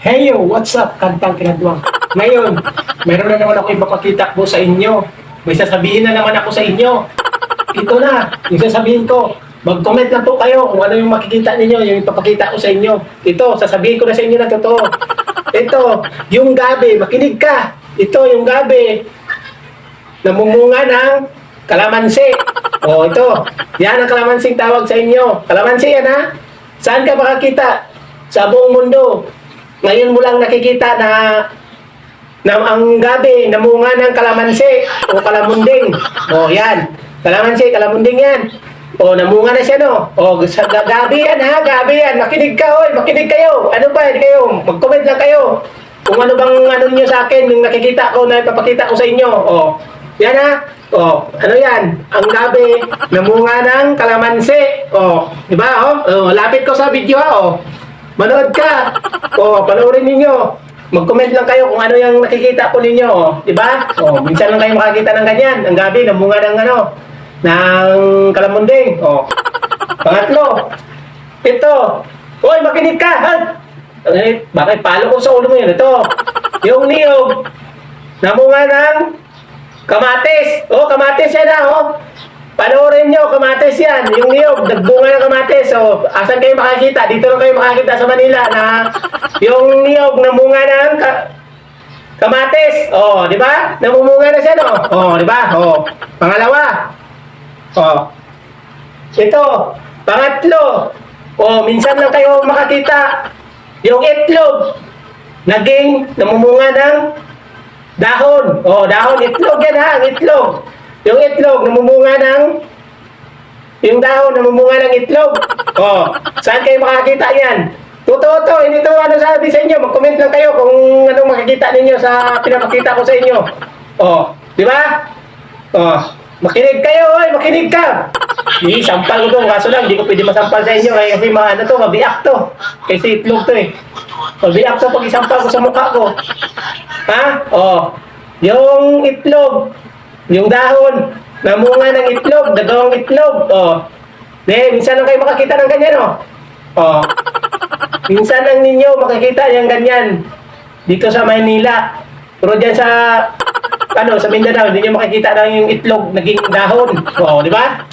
Hey yo, what's up? Kantang kinadwang. Ngayon, meron na naman ako ipapakita po sa inyo. May sasabihin na naman ako sa inyo. Ito na, yung sasabihin ko. Mag-comment na po kayo kung ano yung makikita ninyo, yung ipapakita ko sa inyo. Ito, sasabihin ko na sa inyo na totoo. Ito, yung gabi, makinig ka. Ito, yung gabi, namumunga ng kalamansi. O, ito. Yan ang kalamansing tawag sa inyo. Kalamansi yan, ha? Saan ka makakita? Sa buong mundo. Ngayon mo lang nakikita na na ang gabi namunga ng kalamansi o kalamunding. O, yan. Kalamansi, kalamunding yan. O, namunga na siya, no? O, sa ga- gabi yan, ha? Gabi yan. Makinig ka, oy. Makinig kayo. Ano ba, hindi kayo? Mag-comment lang kayo. Kung ano bang ano niyo sa akin, yung nakikita ko na ipapakita ko sa inyo. O, yan ha. O, ano yan? Ang gabi, namunga ng kalamansi. O, di ba? O, o, lapit ko sa video ha. O, manood ka. O, panoorin ninyo. Mag-comment lang kayo kung ano yung nakikita ko ninyo. O, di ba? O, minsan lang kayo makakita ng ganyan. Ang gabi, namunga ng ano, ng kalamunding. O, pangatlo, ito. Hoy, makinig ka! Ha? Eh, bakit palo ko sa ulo mo yun? Ito, yung niyog, namunga ng kamatis. Oh, kamatis yan ah, oh. Panoorin nyo, kamatis yan. Yung niyog, nagbunga ng kamatis. So, asan kayo makakita? Dito lang kayo makakita sa Manila na yung niyog namunga ng ka- kamatis. Oh, di ba? Namumunga na siya, no? Oh, di ba? Oh, pangalawa. Oh, ito, pangatlo. O, minsan lang kayo makakita. Yung itlog, naging namumunga ng dahon. O, dahon, itlog yan ha, itlog. Yung itlog, namumunga ng yung dahon, namumunga ng itlog. O, saan kayo makakita yan? Totoo to, hindi to ano sabi sa inyo. Mag-comment lang kayo kung anong makikita ninyo sa pinapakita ko sa inyo. O, di ba? Oh, makinig kayo, oy, makinig ka. Hindi, sampal ko to. Kaso lang, hindi ko pwede masampal sa inyo. Kasi ma, ano to, mabiyak to. Kasi itlog to eh. Mabiyak to pag isampal ko sa mukha ko. Ha? Oh, yung itlog, yung dahon, namunga ng itlog, dagawang itlog. Oh, de, minsan lang kayo makakita ng ganyan, oh. Oh, minsan lang ninyo makikita yung ganyan. Dito sa Maynila. Pero dyan sa ano, sa Mindanao, hindi nyo makikita na yung itlog naging dahon. Oo, di ba?